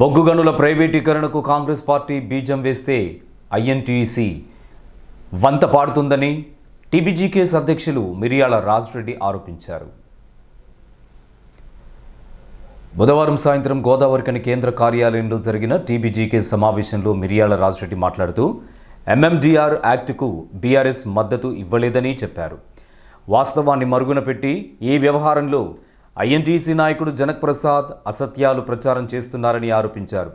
బొగ్గు గనుల ప్రైవేటీకరణకు కాంగ్రెస్ పార్టీ బీజం వేస్తే ఐఎన్టీసీ వంత పాడుతుందని టీబీజీకేఎస్ అధ్యక్షులు మిరియాల రాజరెడ్డి ఆరోపించారు. బుధవారం సాయంత్రం గోదావరికని కేంద్ర కార్యాలయంలో జరిగిన టీబీజీకే సమావేశంలో మిరియాల రాజరెడ్డి మాట్లాడుతూ ఎంఎండిఆర్ యాక్టుకు బీఆర్ఎస్ మద్దతు ఇవ్వలేదని చెప్పారు. వాస్తవాన్ని మరుగున పెట్టి ఈ వ్యవహారంలో ఐఎన్టీసీ నాయకుడు జనక్ ప్రసాద్ అసత్యాలు ప్రచారం చేస్తున్నారని ఆరోపించారు.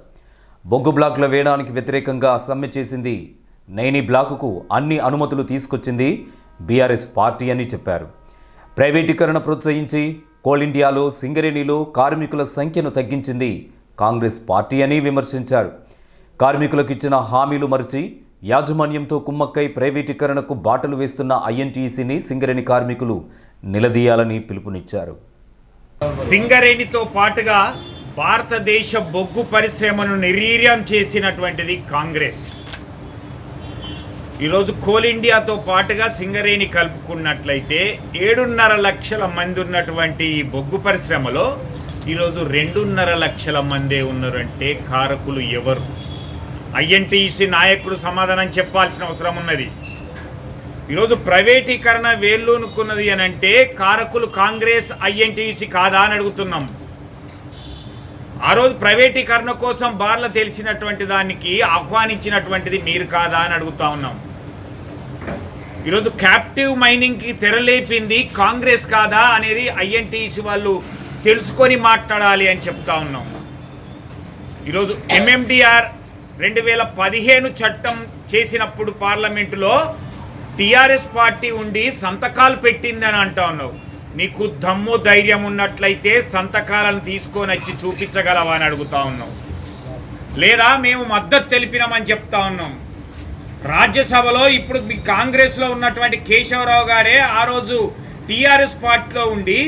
బొగ్గు బ్లాక్ల వేయడానికి వ్యతిరేకంగా సమ్మె చేసింది నైని బ్లాకుకు అన్ని అనుమతులు తీసుకొచ్చింది బీఆర్ఎస్ పార్టీ అని చెప్పారు. ప్రైవేటీకరణ ప్రోత్సహించి కోల్ ఇండియాలో సింగరేణిలో కార్మికుల సంఖ్యను తగ్గించింది కాంగ్రెస్ పార్టీ అని విమర్శించారు. కార్మికులకు ఇచ్చిన హామీలు మరిచి యాజమాన్యంతో కుమ్మక్కై ప్రైవేటీకరణకు బాటలు వేస్తున్న ఐఎన్టీసీని సింగరేణి కార్మికులు నిలదీయాలని పిలుపునిచ్చారు. సింగరేణితో పాటుగా భారతదేశ బొగ్గు పరిశ్రమను నిర్వీర్యం చేసినటువంటిది కాంగ్రెస్. ఈరోజు కోల్ ఇండియాతో పాటుగా సింగరేణి కలుపుకున్నట్లయితే ఏడున్నర లక్షల మంది ఉన్నటువంటి ఈ బొగ్గు పరిశ్రమలో ఈరోజు రెండున్నర లక్షల మందే ఉన్నారంటే కారకులు ఎవరు? ఐఎన్టీసీ నాయకుడు సమాధానం చెప్పాల్సిన అవసరం ఉన్నది. ఈరోజు ప్రైవేటీకరణ వేళ్ళూనుకున్నది అని అంటే కారకులు కాంగ్రెస్ ఐఎన్టీసీ కాదా అని అడుగుతున్నాం. ఆ రోజు ప్రైవేటీకరణ కోసం బార్ల తెలిసినటువంటి దానికి ఆహ్వానించినటువంటిది మీరు కాదా అని అడుగుతా ఉన్నాం. ఈరోజు క్యాప్టివ్ మైనింగ్కి తెరలేపింది కాంగ్రెస్ కాదా అనేది ఐఎన్టీసీ వాళ్ళు తెలుసుకొని మాట్లాడాలి అని చెప్తా ఉన్నాం. ఈరోజు ఎంఎండిఆర్ రెండు వేల పదిహేను చట్టం చేసినప్పుడు పార్లమెంటులో టిఆర్ఎస్ పార్టీ ఉండి సంతకాలు పెట్టిందని అంటా ఉన్నావు. నీకు దమ్ము ధైర్యం ఉన్నట్లయితే సంతకాలను తీసుకొని వచ్చి చూపించగలవా అని అడుగుతా ఉన్నావు. లేదా మేము మద్దతు తెలిపినామని చెప్తా ఉన్నాం. రాజ్యసభలో ఇప్పుడు మీ కాంగ్రెస్లో ఉన్నటువంటి కేశవరావు గారే ఆ రోజు టీఆర్ఎస్ పార్టీలో ఉండి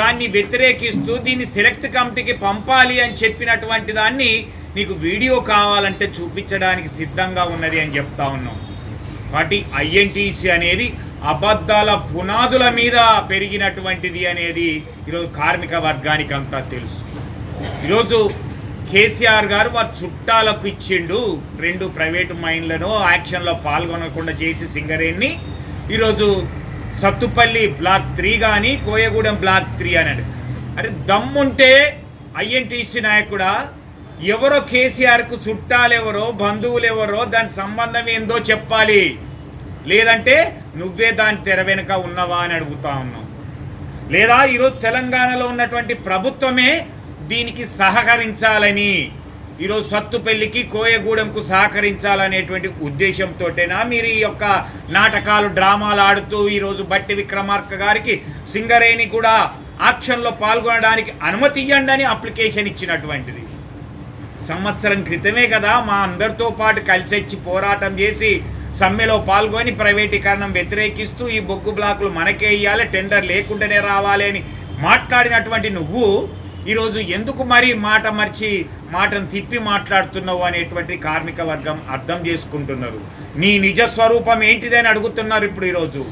దాన్ని వ్యతిరేకిస్తూ దీన్ని సెలెక్ట్ కమిటీకి పంపాలి అని చెప్పినటువంటి దాన్ని నీకు వీడియో కావాలంటే చూపించడానికి సిద్ధంగా ఉన్నది అని చెప్తా ఉన్నాం. కాబట్టి ఐఎన్టీసీ అనేది అబద్ధాల పునాదుల మీద పెరిగినటువంటిది అనేది ఈరోజు కార్మిక వర్గానికి అంతా తెలుసు. ఈరోజు కేసీఆర్ గారు వారి చుట్టాలకు ఇచ్చిండు రెండు ప్రైవేటు మైన్లను యాక్షన్లో పాల్గొనకుండా చేసి సింగరేణిని ఈరోజు సత్తుపల్లి బ్లాక్ త్రీ కానీ కోయగూడెం బ్లాక్ త్రీ అని అరే దమ్ముంటే ఐఎన్టీసీ నాయకుడా? ఎవరో కేసీఆర్కు చుట్టాలెవరో బంధువులు ఎవరో దాని సంబంధం ఏందో చెప్పాలి. లేదంటే నువ్వే దాని తెర వెనుక ఉన్నవా అని అడుగుతా ఉన్నాం లేదా ఈరోజు తెలంగాణలో ఉన్నటువంటి ప్రభుత్వమే దీనికి సహకరించాలని ఈరోజు సత్తుపల్లికి కోయగూడెంకు సహకరించాలనేటువంటి ఉద్దేశంతోటేనా మీరు ఈ యొక్క నాటకాలు డ్రామాలు ఆడుతూ ఈరోజు బట్టి విక్రమార్క గారికి సింగరేణి కూడా ఆక్షన్లో పాల్గొనడానికి అనుమతి ఇవ్వండి అని అప్లికేషన్ ఇచ్చినటువంటిది. సంవత్సరం క్రితమే కదా మా అందరితో పాటు కలిసి వచ్చి పోరాటం చేసి సమ్మెలో పాల్గొని ప్రైవేటీకరణం వ్యతిరేకిస్తూ ఈ బొగ్గు బ్లాకులు మనకే ఇవ్వాలి టెండర్ లేకుండానే రావాలి అని మాట్లాడినటువంటి నువ్వు ఈరోజు ఎందుకు మరి మాట మర్చి మాటను తిప్పి మాట్లాడుతున్నావు అనేటువంటి కార్మిక వర్గం అర్థం చేసుకుంటున్నారు. నీ నిజ స్వరూపం ఏంటిదని అడుగుతున్నారు ఇప్పుడు ఈరోజు.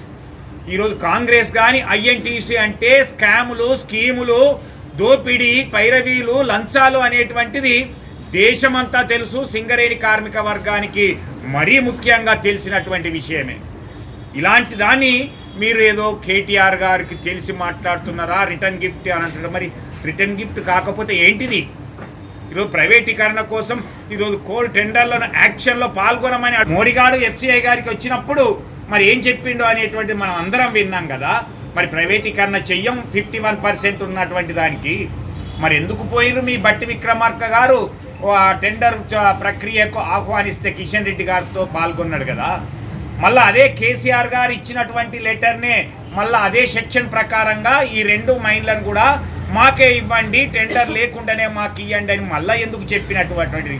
ఈరోజు కాంగ్రెస్ కానీ ఐఎన్టీసీ అంటే స్కాములు స్కీములు దోపిడీ పైరవీలు లంచాలు అనేటువంటిది దేశమంతా తెలుసు సింగరేణి కార్మిక వర్గానికి మరీ ముఖ్యంగా తెలిసినటువంటి విషయమే. ఇలాంటి దాన్ని మీరు ఏదో కేటీఆర్ గారికి తెలిసి మాట్లాడుతున్నారా రిటర్న్ గిఫ్ట్ అని అంటారు మరి రిటర్న్ గిఫ్ట్ కాకపోతే ఏంటిది? ఈరోజు ప్రైవేటీకరణ కోసం ఈరోజు కోల్ టెండర్లో యాక్షన్లో పాల్గొనమని మోడీగాడు ఎఫ్సిఐ గారికి వచ్చినప్పుడు మరి ఏం చెప్పిండో అనేటువంటిది మనం అందరం విన్నాం కదా. మరి ప్రైవేటీకరణ చెయ్యం ఫిఫ్టీ వన్ పర్సెంట్ ఉన్నటువంటి దానికి. మరి ఎందుకు పోయిరు మీ బట్టి విక్రమార్క గారు? టెండర్ ప్రక్రియకు ఆహ్వానిస్తే కిషన్ రెడ్డి గారితో పాల్గొన్నాడు కదా. మళ్ళీ అదే కేసీఆర్ గారు ఇచ్చినటువంటి లెటర్నే మళ్ళీ అదే సెక్షన్ ప్రకారంగా ఈ రెండు మైన్లను కూడా మాకే ఇవ్వండి టెండర్ లేకుండానే మాకు ఇవ్వండి అని మళ్ళీ ఎందుకు చెప్పినటువంటిది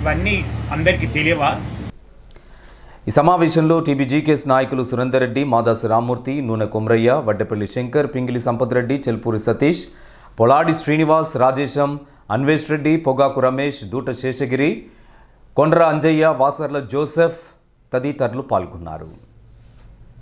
ఇవన్నీ అందరికీ తెలియవా? ఈ సమావేశంలో టీబీజీకేఎస్ నాయకులు సురేందర్ రెడ్డి మాదాసు రామ్మూర్తి నూనె కొమరయ్య వడ్డపల్లి శంకర్ పింగిలి సంపత్ రెడ్డి చెల్పూరి సతీష్ పొలాడి శ్రీనివాస్ రాజేశం అన్వేష్ రెడ్డి పొగాకు రమేష్ దూట శేషగిరి కొండ్ర అంజయ్య వాసర్ల జోసెఫ్ తదితరులు పాల్గొన్నారు.